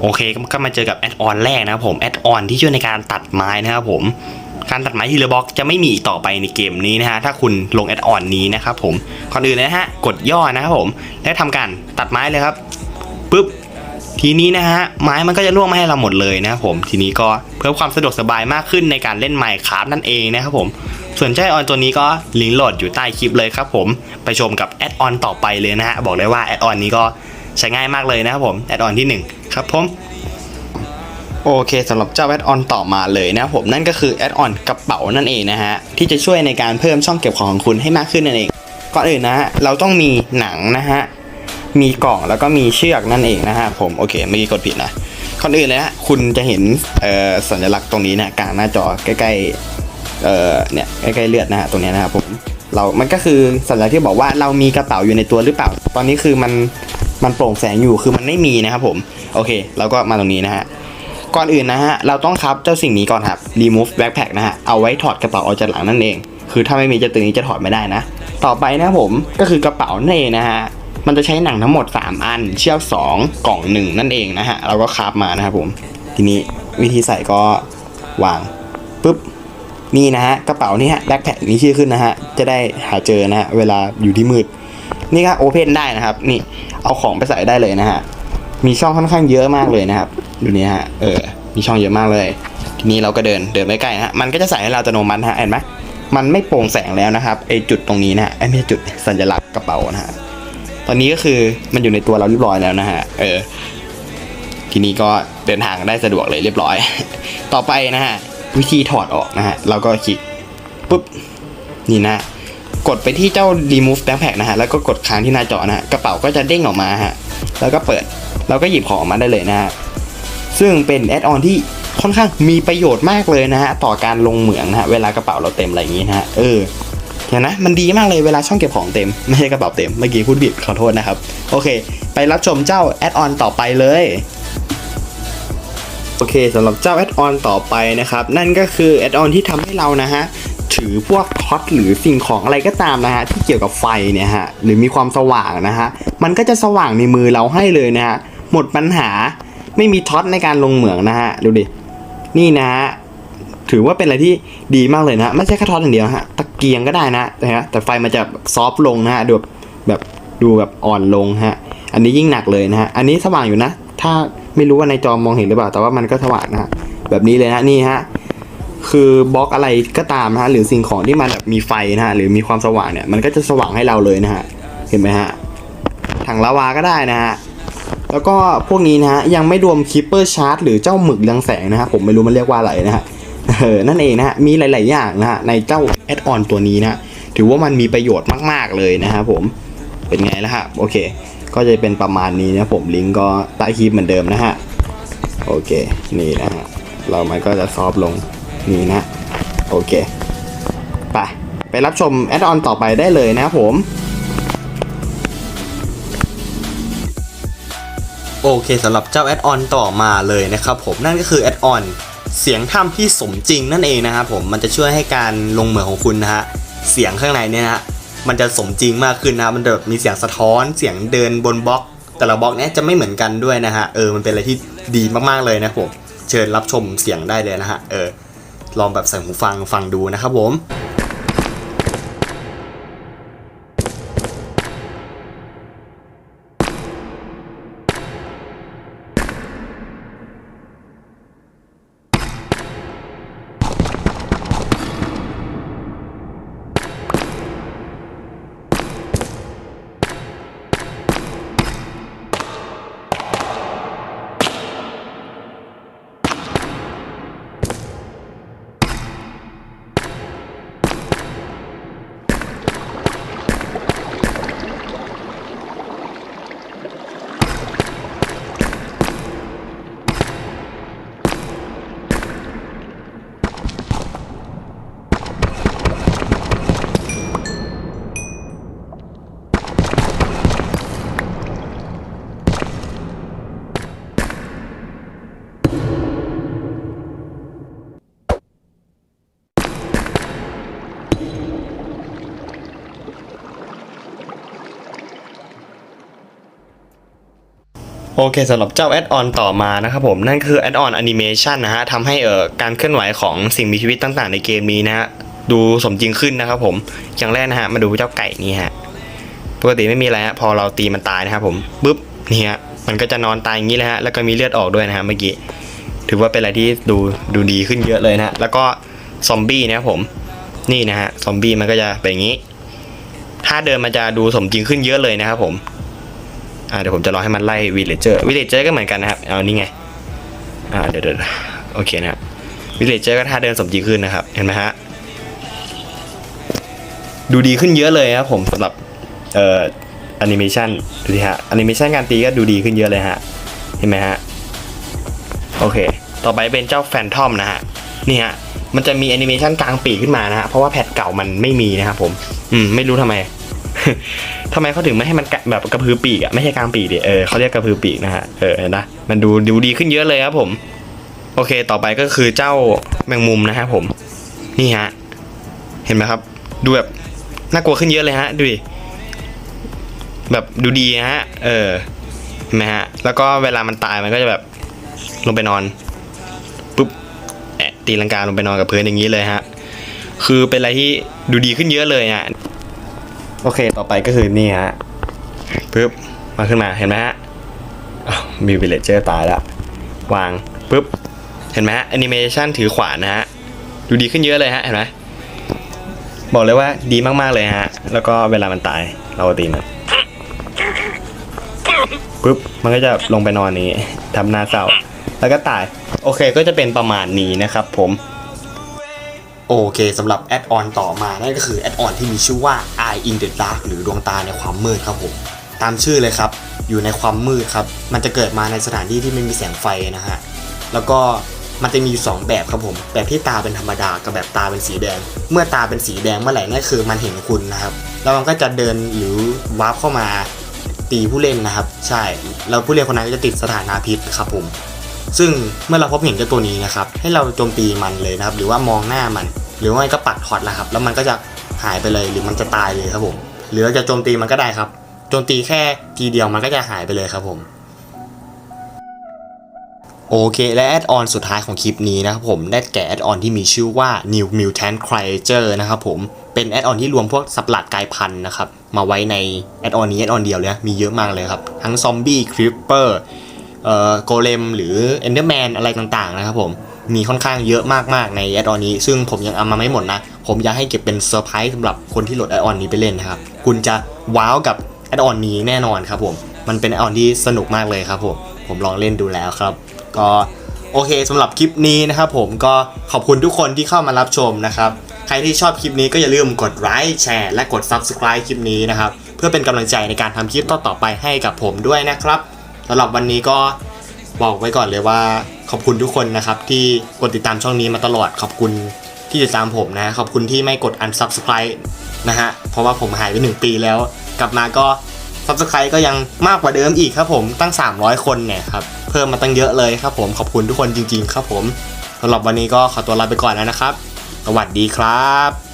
โอเคก็มาเจอกับแอดออนแรกนะครับผมแอดออนที่ช่วยในการตัดไม้นะครับผมการตัดไม้ทีละบล็อกจะไม่มีต่อไปในเกมนี้นะฮะถ้าคุณลงแอดออนนี้นะครับผมก่อนอื่นเลยนะฮะกดย่อนะครับผมแล้วทำการตัดไม้เลยครับปุ๊บทีนี้นะฮะไม้มันก็จะล่วงมาให้เราหมดเลยนะครับผมทีนี้ก็เพิ่มความสะดวกสบายมากขึ้นในการเล่นไมค์คราฟนั่นเองนะครับผมส่วนเจ้าแอดออนตัวนี้ก็ลิงก์โหลดอยู่ใต้คลิปเลยครับผมไปชมกับแอดออนต่อไปเลยนะฮะบอกเลยว่าแอดออนนี้ก็ใช้ง่ายมากเลยนะครับผมแอดออนที่หนึ่ง ครับผมโอเคสำหรับเจ้าแอดออนต่อมาเลยนะผมนั่นก็คือแอดออนกระเป๋านั่นเองนะฮะที่จะช่วยในการเพิ่มช่องเก็บของของคุณให้มากขึ้นนั่นเองก่อนอื่นนะฮะเราต้องมีหนังนะฮะมีกล่องแล้วก็มีเชือกนั่นเองนะฮะผมโอเคเมื่อกี้กดผิดนะก่อนอื่นเลยฮะคุณจะเห็นสัญลักษณ์ตรงนี้นะกลางหน้าจอใกล้ๆเเนี่ยใกล้ๆเลือดนะฮะตรงเนี้ยนะครับผมเรา มันก็คือสัญลักษณ์ที่บอกว่าเรามีกระเป๋าอยู่ในตัวหรือเปล่า ตอนนี้คือมัน มันโปร่งแสงอยู่คือมันไม่มีนะครับผม โอเคเราก็มาตรงนี้นะฮะก่อนอื่นนะฮะเราต้องครับเจ้าสิ่งนี้ก่อนครับ remove backpack นะฮะเอาไว้ถอดกระเป๋าออกจากหลังนั่นเอง คือถ้าไม่มีเจ้าตัวนี้จะถอดไม่ได้นะ ต่อไปนะผมก็คือกระเป๋านั่นเองนะฮะมันจะใช้หนังทั้งหมด 3 อัน เชือก2กล่อง 1 นั่นเองนะฮะเราก็คราบมานะครับผมทีนี้วิธีใส่ก็วางปุ๊บนี่นะฮะกระเป๋านี่ฮะ backpack นี้ชื่อขึ้นนะฮะจะได้หาเจอนะฮะเวลาอยู่ที่มืด นี่ก็โอเพนได้นะครับ นี่เอาของไปใส่ได้เลยนะฮะ มีช่องค่อนข้างเยอะมากเลยนะครับ ดูนี่ฮะ เออ มีช่องเยอะมากเลย ทีนี้เราก็เดิน เดินไม่ใกล้ฮะ มันก็จะใส่ให้เราอัตโนมัตินฮะ เห็นไหมมันไม่โปร่งแสงแล้วนะครับ ไอจุดตรงนี้นะฮะไอไม่ใช่จุดสัญลักษณ์กระเป๋านะฮะ ตอนนี้ก็คือมันอยู่ในตัวเราเรียบร้อยแล้วนะฮะ เออ ทีนี้ก็เดินทางได้สะดวกเลยเรียบร้อย ต่อไปนะฮะ วิธีถอดออกนะฮะ เราก็คลิกปุ๊บ นี่นะ กดไปที่เจ้า remove backpack นะฮะแล้วก็กดค้างที่หน้าจอนะฮะกระเป๋าก็จะเด้งออกมาฮะแล้วก็เปิดเราก็หยิบของออกมาได้เลยนะฮะซึ่งเป็นแอดออนที่ค่อนข้างมีประโยชน์มากเลยนะฮะต่อการลงเหมืองนะฮะเวลากระเป๋าเราเต็มอะไรอย่างงี้นะฮะเออเห็นนะมันดีมากเลยเวลาช่องเก็บของเต็มไม่ใช่กระเป๋าเต็มเมื่อกี้พูดผิดขอโทษนะครับ โอเค ไปรับชมเจ้าแอดออนต่อไปเลยโอเคสำหรับเจ้าแอดออนต่อไปนะครับ นั่นก็คือแอดออนที่ทำให้เรานะฮะ ถือพวกท็อตหรือสิ่งของอะไรก็ตามนะฮะที่เกี่ยวกับไฟเนี่ยฮะหรือมีความสว่างนะฮะมันก็จะสว่างในมือเราให้เลยนะฮะหมดปัญหาไม่มีท็อตในการลงเหมืองนะฮะดูดินี่นะฮะถือว่าเป็นอะไรที่ดีมากเลยนะไม่ใช่แค่ท็อตอย่างเดียวฮะตะเกียงก็ได้นะนะฮะแต่ไฟมันจะซอฟลงนะฮะดูแบบแบบดูแบบอ่อนลงฮะอันนี้ยิ่งหนักเลยนะฮะอันนี้สว่างอยู่นะ ถ้าไม่รู้ว่าในจอมองเห็นหรือเปล่าแต่ว่ามันก็สว่างนะฮะแบบนี้เลยนะนี่ฮะ คือบล็อกอะไรก็ตามนะฮะหรือสิ่งของที่มันแบบมีไฟนะฮะหรือมีความสว่างเนี่ยมันก็จะสว่างให้เราเลยนะฮะเห็นไหมฮะถังลาวาก็ได้นะฮะแล้วก็พวกนี้นะฮะยังไม่รวมคิปเปอร์ชาร์จหรือเจ้าหมึกเรืองแสงนะฮะผมไม่รู้มันเรียกว่าอะไรนะฮะเออนั่นเองนะฮะมีหลาย ๆ อย่างนะฮะในเจ้าแอดออนตัวนี้นะฮะถือว่ามันมีประโยชน์มาก ๆ เลยนะครับผมเป็นไงล่ะฮะโอเค ก็จะเป็นประมาณนี้นะผมลิงก์ก็ใต้คลิปเหมือนเดิมนะฮะโอเคนี่นะฮะเรามันก็จะซอฟลง นี่นะ โอเค ไป ไปรับชมแอดออนต่อไปได้เลยนะผม โอเคสำหรับเจ้าแอดออนต่อมาเลยนะครับผมนั่นก็คือแอดออนเสียงถ้ำที่สมจริงนั่นเองนะครับผมมันจะช่วยให้การลงเหมืองของคุณนะฮะเสียงข้างในเนี่ยนะฮะมันจะสมจริงมากขึ้นนะมันจะมีเสียงสะท้อนเสียงเดินบนบล็อก แต่ละบล็อกเนี้ยจะไม่เหมือนกันด้วยนะฮะเออมันเป็นอะไรที่ดีมากๆเลยนะผมเชิญรับชมเสียงได้เลยนะฮะเออ ลองแบบใส่หูฟังฟังดูนะครับผม โอเคสำหรับเจ้าแอดออนต่อมานะครับผมนั่นคือแอดออนแอนิเมชันนะฮะทำให้เอ่อการเคลื่อนไหวของสิ่งมีชีวิตต่างๆ ในเกมนี้นะฮะดูสมจริงขึ้นนะครับผมอย่างแรกนะฮะมาดูเจ้าไก่นี่ฮะปกติไม่มีอะไรฮะพอเราตีมันตายนะครับผมปุ๊บนี่ฮะมันก็จะนอนตายอย่างนี้เลยฮะแล้วก็มีเลือดออกด้วยนะฮะเมื่อกี้ถือว่าเป็นอะไรที่ดูดูดีขึ้นเยอะเลยนะฮะแล้วก็ซอมบี้นะครับผมนี่นะฮะซอมบี้มันก็จะเป็นอย่างนี้ ถ้าเดินมันจะดูสมจริงขึ้นเยอะเลยนะครับผม อ่าเดี๋ยวผมจะรอให้มันไล่วิลเลเจอร์วิลเลเจอร์ก็เหมือนกันนะครับเอานี่ไงอ่าเดี๋ยวเดี๋ยวโอเคนะครับวิลเลเจอร์ก็ท่าเดินสมจริงขึ้นนะครับเห็นไหมฮะดูดีขึ้นเยอะเลยครับผมสำหรับเอ่อแอนิเมชันดูสิฮะแอนิเมชันการตีก็ดูดีขึ้นเยอะเลยฮะเห็นไหมฮะโอเค ต่อไปเป็นเจ้าแฟนทอมนะฮะนี่ฮะมันจะมีแอนิเมชันกลางปีกขึ้นมานะฮะเพราะว่าแพทเก่ามันไม่มีนะครับผมอืมไม่รู้ทำไม ทำไมเขาถึงไม่ให้มันแบบกระพือปีกอะไม่ใช่กลางปีกดิเออเขาเรียกกระพือปีกนะฮะเออนะมันดูดูดีขึ้นเยอะเลยครับผมโอเค ต่อไปก็คือเจ้าแมงมุมนะฮะผม นี่ฮะ เห็นไหมครับ ดูแบบน่ากลัวขึ้นเยอะเลยฮะ ดูดิ แบบดูดีนะฮะ เออ เห็นไหมฮะ แล้วก็เวลามันตายมันก็จะแบบ ลงไปนอน ปุ๊บ แอะตีลังกาลงไปนอนกับพื้นอย่างนี้เลยฮะ คือเป็นอะไรที่ดูดีขึ้นเยอะเลยอะ โอเคต่อไปก็คือนี่ฮะปึ๊บมาขึ้นมาเห็นไหมฮะมีวิลเลเจอร์ตายแล้ววางปึ๊บเห็นไหมฮะแอนิเมชันถือขวานนะฮะดูดีขึ้นเยอะเลยฮะเห็นไหมบอกเลยว่าดีมากๆเลยฮะ แล้วก็เวลามันตายเราก็ตีมันปึ๊บมันก็จะลงไปนอนนี้ทำหน้าเศร้าแล้วก็ตาย โอเคก็จะเป็นประมาณนี้นะครับผม โอเคสำหรับแอดออนต่อมานั่นก็คือแอดออนที่มีชื่อว่า Eye in the Dark หรือดวงตาในความมืดครับผมตามชื่อเลยครับ อยู่ในความมืดครับ มันจะเกิดมาในสถานที่ที่ไม่มีแสงไฟนะฮะ แล้วก็มันจะมีอยู่สองแบบครับผม แบบที่ตาเป็นธรรมดากับแบบตาเป็นสีแดง เมื่อตาเป็นสีแดงเมื่อไหร่นั่นคือมันเห็นคุณนะครับ แล้วมันก็จะเดินหรือวาร์ปเข้ามาตีผู้เล่นนะครับ ใช่ แล้วผู้เล่นคนนั้นก็จะติดสถานาพิษครับผม ซึ่งเมื่อเราพบเห็นเจ้าตัวนี้นะครับให้เราโจมตีมันเลยนะครับหรือว่ามองหน้ามัน หรือว่าไม่ก็ปัดฮอตแล้วครับแล้วมันก็จะหายไปเลยหรือมันจะตายเลยครับผมหรือเราจะโจมตีมันก็ได้ครับโจมตีแค่ทีเดียวมันก็จะหายไปเลยครับผมโอเค และแอดออนสุดท้ายของคลิปนี้นะครับผมได้แก่แอดออนที่มีชื่อว่า New Mutant Creature นะครับผมเป็นแอดออนที่รวมพวกสัตว์หลาดกายพันธุ์นะครับมาไว้ในแอดออนนี้แอดออนเดียวเลยนะมีเยอะมากเลยครับ ทั้งซอมบี้คริปเปอร์ โกเลมหรือเอนเดอร์แมนอะไรต่างๆนะครับผมมีค่อนข้างเยอะมากๆในแอดออนนี้ ซึ่งผมยังเอามาไม่หมดนะ ผมอยากให้เก็บเป็นเซอร์ไพรส์สำหรับคนที่โหลดแอดออนนี้ไปเล่นนะครับ คุณจะว้าวกับแอดออนนี้แน่นอนครับผม มันเป็นแอดออนที่สนุกมากเลยครับผม ผมลองเล่นดูแล้วครับ ก็โอเคสำหรับคลิปนี้นะครับผมก็ขอบคุณทุกคนที่เข้ามารับชมนะครับ ใครที่ชอบคลิปนี้ก็อย่าลืมกดไลค์แชร์และกด Subscribe คลิปนี้นะครับ เพื่อเป็นกำลังใจในการทำคลิปต่อๆไปให้กับผมด้วยนะครับ สำหรับวันนี้ก็บอกไว้ก่อนเลยว่าขอบคุณทุกคนนะครับที่กดติดตามช่องนี้มาตลอดขอบคุณที่ติดตามผมนะขอบคุณที่ไม่กด unsubscribe นะฮะเพราะว่าผมหายไปหนึ่งปีแล้ว กลับมาก็ Subscribe ก็ยังมากกว่าเดิมอีกครับผมตั้ง 300 คนเนี่ยครับเพิ่มมาตั้งเยอะเลยครับผมขอบคุณทุกคนจริง ๆ ครับผมสำหรับวันนี้ก็ขอตัวลาไปก่อนแล้วนะครับ สวัสดีครับ